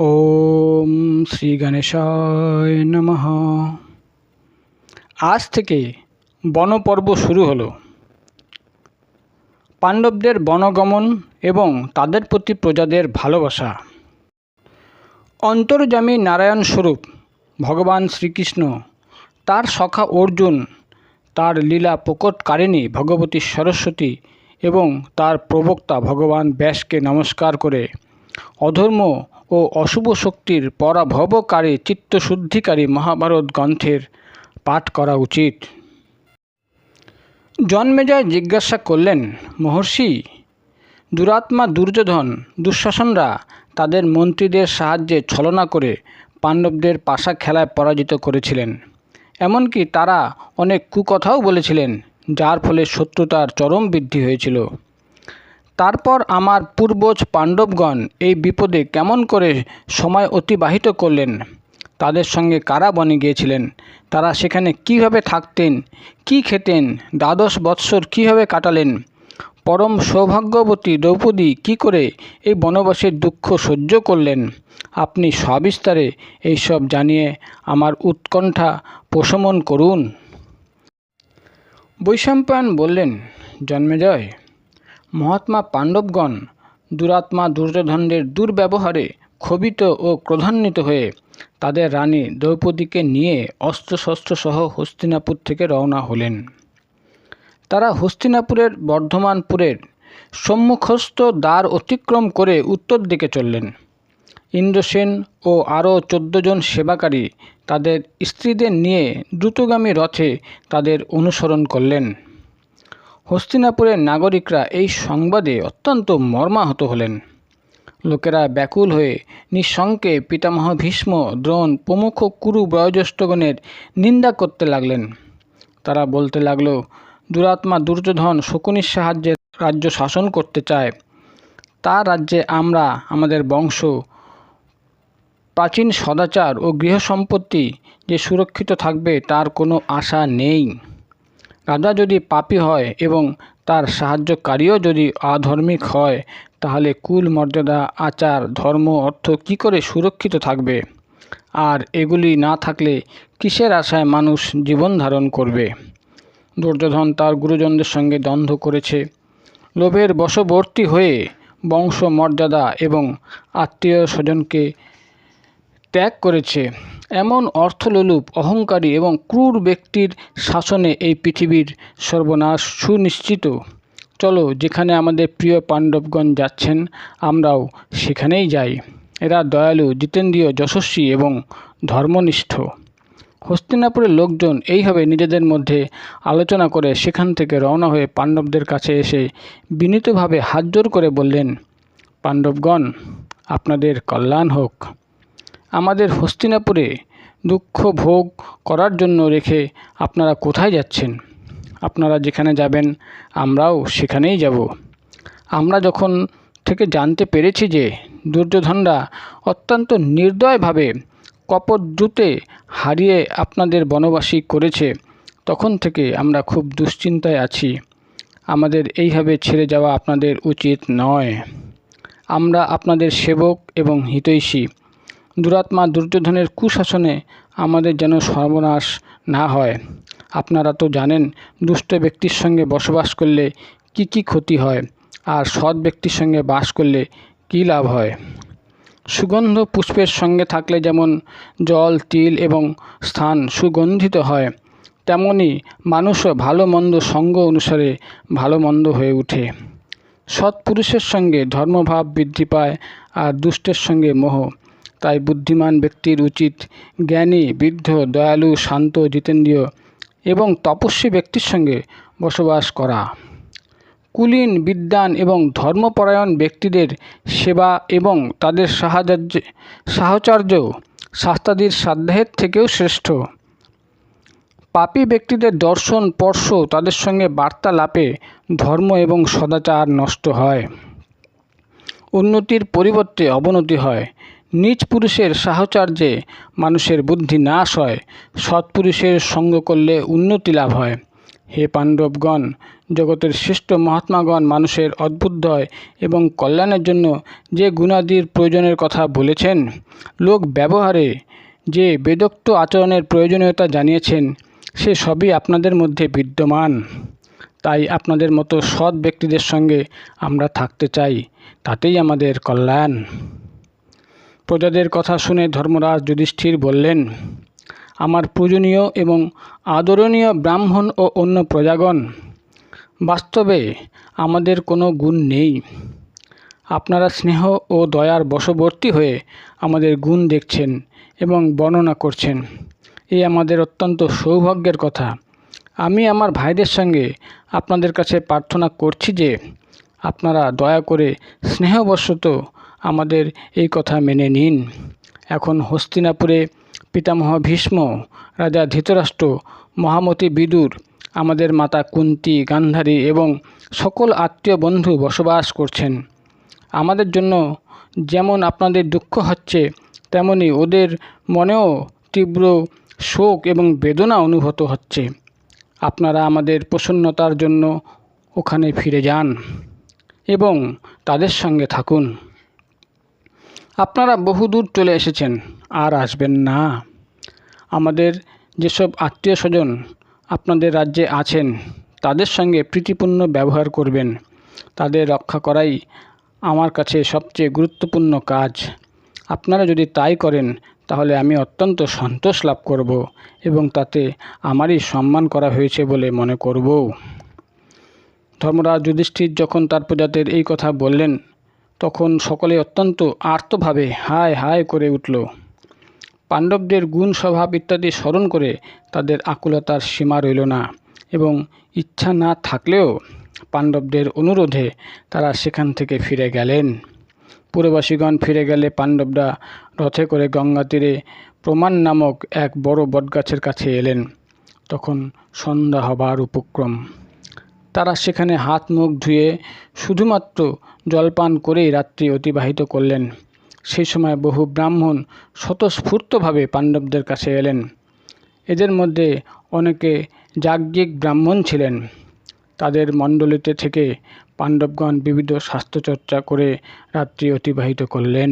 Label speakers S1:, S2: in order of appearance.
S1: ওম শ্রী গণেশায় নমঃ। আজ থেকে বনপর্ব শুরু হলো। পাণ্ডবদের বনগমন এবং তাদের প্রতি প্রজাদের ভালোবাসা। অন্তর্যামী নারায়ণ স্বরূপ, ভগবান শ্রীকৃষ্ণ, তার সখা অর্জুন, তার লীলা প্রকটকারিণী ভগবতী সরস্বতী এবং তার প্রবক্তা ভগবান ব্যাসকে নমস্কার করে, অধর্ম ও অশুভ শক্তির পরাভবকারী চিত্তশুদ্ধিকারী মহাভারত গ্রন্থের পাঠ করা উচিত। জন্মেজয় জিজ্ঞাসা করলেন, মহর্ষি, দুরাত্মা, দুর্যোধন, দুঃশাসনরা তাদের মন্ত্রীদের সাহায্যে ছলনা করে পাণ্ডবদের পাশা খেলায় পরাজিত করেছিলেন। এমনকি তারা অনেক কুকথাও বলেছিলেন, যার ফলে শত্রুতার চরম বৃদ্ধি হয়েছিল। তারপর আমার পূর্বজ পাণ্ডবগণ এই বিপদে কেমন করে সময় অতিবাহিত করলেন? তাদের সঙ্গে কারা বনে গিয়েছিলেন? তারা সেখানে কীভাবে থাকতেন? কি খেতেন? দ্বাদশ বৎসর কীভাবে কাটালেন? পরম সৌভাগ্যবতী দ্রৌপদী কি করে এই বনবাসের দুঃখ সহ্য করলেন? আপনি সবিস্তারে এইসব জানিয়ে আমার উৎকণ্ঠা প্রশমন করুন। বৈশম্পায়ন বললেন জন্মেজয় মহাত্মা পাণ্ডবগণ দুরাত্মা দুর্যোধনদের দুর্ব্যবহারে ক্ষোভিত ও ক্রোধান্বিত হয়ে তাদের রানী দ্রৌপদীকে নিয়ে অস্ত্রশস্ত্র সহ হস্তিনাপুর থেকে রওনা হলেন। তারা হস্তিনাপুরের বর্ধমানপুরের সম্মুখস্থ দ্বার অতিক্রম করে উত্তর দিকে চললেন। ইন্দ্রসেন ও আরও জন সেবাকারী তাদের স্ত্রীদের নিয়ে দ্রুতগামী রথে তাদের অনুসরণ করলেন। হস্তিনাপুরের নাগরিকরা এই সংবাদে অত্যন্ত মর্মাহত হলেন। লোকেরা ব্যাকুল হয়ে নিঃশঙ্কে পিতামহ ভীষ্ম দ্রোণ প্রমুখ কুরু বয়োজ্যেষ্ঠগণের নিন্দা করতে লাগলেন। তারা বলতে লাগল, দুরাত্মা দুর্যোধন শকুনির সাহায্যে রাজ্য শাসন করতে চায়। তার রাজ্যে আমরা, আমাদের বংশ, প্রাচীন সদাচার ও গৃহসম্পত্তি যে সুরক্ষিত থাকবে তার কোনো আশা নেই। রাজা যদি পাপী হয় এবং তার সাহায্যকারীও যদি আধর্মিক হয়, তাহলে কুল মর্যাদা, আচার, ধর্ম, অর্থ কি করে সুরক্ষিত থাকবে? আর এগুলি না থাকলে কিসের আশায় মানুষ জীবন ধারণ করবে? দুর্যোধন তার গুরুজনদের সঙ্গে দ্বন্দ্ব করেছে। লোভের বশবর্তী হয়ে বংশ মর্যাদা এবং আত্মীয় স্বজনকে ত্যাগ করেছে। এমন অর্থলোলুপ, অহংকারী এবং ক্রূর ব্যক্তির শাসনে এই পৃথিবীর সর্বনাশ সুনিশ্চিত। চলো, যেখানে আমাদের প্রিয় পাণ্ডবগণ যাচ্ছেন, আমরাও সেখানেই যাই। এরা দয়ালু, জিতেন্দ্রীয়, যশস্বী এবং ধর্মনিষ্ঠ। হস্তিনাপুরের লোকজন এইভাবে নিজেদের মধ্যে আলোচনা করে সেখান থেকে রওনা হয়ে পাণ্ডবদের কাছে এসে বিনীতভাবে হাতজোর করে বললেন, পাণ্ডবগণ, আপনাদের কল্যাণ হোক। আমাদের হস্তিনাপুরে দুঃখ ভোগ করার জন্য রেখে আপনারা কোথায় যাচ্ছেন? আপনারা যেখানে যাবেন, আমরাও সেখানেই যাব। আমরা যখন থেকে জানতে পেরেছি যে দুর্যোধনরা অত্যন্ত নির্দয়ভাবে কপটদ্রুতে হারিয়ে আপনাদের বনবাসী করেছে, তখন থেকে আমরা খুব দুশ্চিন্তায় আছি। আমাদের এইভাবে ছেড়ে যাওয়া আপনাদের উচিত নয়। আমরা আপনাদের সেবক এবং হিতৈষী। দুরাত্মা দুর্যোধনের কুশাসনে আমাদের যেন সর্বনাশ না হয়। আপনারা তো জানেন, দুষ্ট ব্যক্তির সঙ্গে বসবাস করলে কি কি ক্ষতি হয়, আর সৎ ব্যক্তির সঙ্গে বাস করলে কী লাভ হয়? সুগন্ধ পুষ্পের সঙ্গে থাকলে যেমন জল, তিল এবং স্থান সুগন্ধিত হয়, তেমনি মানুষও ভালো মন্দ সঙ্গ অনুসারে ভালো মন্দ হয়ে ওঠে সৎপুরুষের সঙ্গে ধর্মভাব বৃদ্ধি পায়, আর দুষ্টের সঙ্গে মোহ। তাই বুদ্ধিমান ব্যক্তির উচিত জ্ঞানী, বৃদ্ধ, দয়ালু, শান্ত, জিতেন্দ্রীয় এবং তপস্বী ব্যক্তির সঙ্গে বসবাস করা। কুলীন বিদ্বান এবং ধর্মপরায়ণ ব্যক্তিদের সেবা এবং তাদের সাহায্য, সাহচর্য শাস্তাদির সাধ্যায়ের থেকেও শ্রেষ্ঠ। পাপী ব্যক্তিদের দর্শন, স্পর্শ, তাদের সঙ্গে বার্তালাপে ধর্ম এবং সদাচার নষ্ট হয়। উন্নতির পরিবর্তে অবনতি হয়। নিজ পুরুষের সাহচর্যে মানুষের বুদ্ধি নাশ হয় সৎপুরুষের সঙ্গ করলে উন্নতি লাভ হয়। হে পাণ্ডবগণ, জগতের শ্রেষ্ঠ মহাত্মাগণ মানুষের অদ্ভুতদয় এবং কল্যাণের জন্য যে গুণাদির প্রয়োজনের কথা বলেছেন, লোক ব্যবহারে যে বেদোক্ত আচরণের প্রয়োজনীয়তা জানিয়েছেন, সে সবই আপনাদের মধ্যে বিদ্যমান। তাই আপনাদের মতো সৎ ব্যক্তিদের সঙ্গে আমরা থাকতে চাই, তাতেই আমাদের কল্যাণ। প্রজাদের কথা শুনে ধর্মরাজ যুধিষ্ঠির বললেন, আমার পূজনীয় এবং আদরণীয় ব্রাহ্মণ ও অন্য প্রজাগণ, বাস্তবে আমাদের কোনো গুণ নেই। আপনারা স্নেহ ও দয়ার বশবর্তী হয়ে আমাদের গুণ দেখছেন এবং বর্ণনা করছেন। এই আমাদের অত্যন্ত সৌভাগ্যের কথা। আমি আমার ভাইদের সঙ্গে আপনাদের কাছে প্রার্থনা করছি যে আপনারা দয়া করে স্নেহবশত আমাদের এই কথা মেনে নিন। এখন হস্তিনাপুরে পিতামহ ভীষ্ম, রাজা ধৃতরাষ্ট্র, মহামতি বিদুর, আমাদের মাতা কুন্তি গান্ধারী এবং সকল আত্মীয় বন্ধু বসবাস করছেন। আমাদের জন্য যেমন আপনাদের দুঃখ হচ্ছে, তেমনি ওদের মনেও তীব্র শোক এবং বেদনা অনুভূত হচ্ছে। আপনারা আমাদের প্রসন্নতার জন্য ওখানে ফিরে যান এবং তাদের সঙ্গে থাকুন। আপনারা বহুদূর চলে এসেছেন, আর আসবেন না। আমাদের যেসব আত্মীয় স্বজন আপনাদের রাজ্যে আছেন, তাদের সঙ্গে প্রীতিপূর্ণ ব্যবহার করবেন। তাদের রক্ষা করাই আমার কাছে সবচেয়ে গুরুত্বপূর্ণ কাজ। আপনারা যদি তাই করেন, তাহলে আমি অত্যন্ত সন্তোষ লাভ করব এবং তাতে আমারই সম্মান করা হয়েছে বলে মনে করব ধর্মরাজ যুধিষ্ঠির যখন তার প্রজাদের এই কথা বললেন তখন সকলে অত্যন্ত আর্তভাবে হায় হায় করে উঠল। পাণ্ডবদের গুণ স্বভাব ইত্যাদি স্মরণ করে তাদের আকুলতার সীমা রইল না এবং ইচ্ছা না থাকলেও পাণ্ডবদের অনুরোধে তারা সেখান থেকে ফিরে গেলেন। পুরবাসীগণ ফিরে গেলে পাণ্ডবরা রথে করে গঙ্গা তীরে প্রমাণ নামক এক বড় বটগাছের কাছে এলেন। তখন সন্ধ্যা হবার উপক্রম। তারা সেখানে হাত মুখ ধুয়ে শুধুমাত্র জলপান করেই রাত্রি অতিবাহিত করলেন। সেই সময় বহু ব্রাহ্মণ স্বতঃস্ফূর্তভাবে পাণ্ডবদের কাছে এলেন। এদের মধ্যে অনেকে যাজ্ঞিক ব্রাহ্মণ ছিলেন। তাদের মণ্ডলীতে থেকে পাণ্ডবগণ বিবিধ স্বাস্থ্যচর্চা করে রাত্রি অতিবাহিত করলেন।